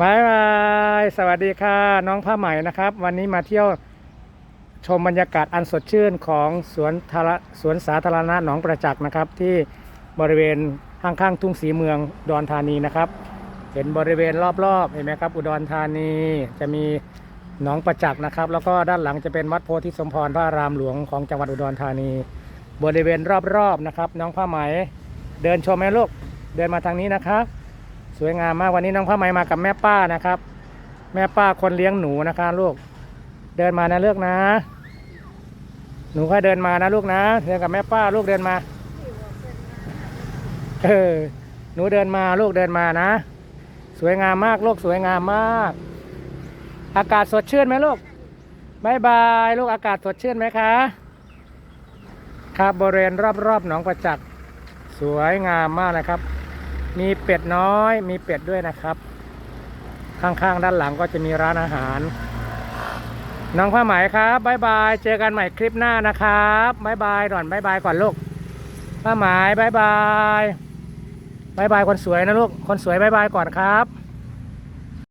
บายบายสวัสดีค่ะ น้องผ้าไหมนะครับ วันนี้มาเที่ยวชมบรรยากาศอันสดชื่นของสวนทารสวนสาธารณะหนองประจักษ์นะครับ ที่บริเวณข้างๆทุ่งสีเมืองอุดรธานีนะครับ เห็นบริเวณรอบๆเห็นไหมครับ อุดรธานีจะมีหนองประจักษ์นะครับ แล้วก็ด้านหลังจะเป็นวัดโพธิสมพรพระรามหลวงของจังหวัดอุดรธานี บริเวณรอบๆนะครับ น้องผ้าไหมเดินชมไหมลูกเดินมาทางนี้นะครับ สวยงามมากวันนี้น้องผ้าไหมมากับแม่ป้านะครับ แม่ป้าคนเลี้ยงหนูนะคะลูก เดินมานะเลือกนะ หนูค่อยเดินมานะลูกนะเดินกับแม่ป้าลูกเดินมาเออหนูเดินมาลูกเดินมานะ สวยงามมากลูกสวยงามมาก อากาศสดชื่นไหมลูกบายบายลูกอากาศสดชื่นไหมคะครับบริเวณรอบๆหนองประจักษ์สวยงามมากนะครับ มีเป็ดน้อย มีเป็ดด้วยนะครับ ข้างๆ ด้านหลังก็จะมีร้านอาหาร น้องผ้าไหมครับบายบายเจอกันใหม่คลิปหน้านะครับบายบายก่อนบายบายก่อนลูกผ้าไหมบายบายบายบายคนสวยนะลูกคนสวยบายบายก่อนครับ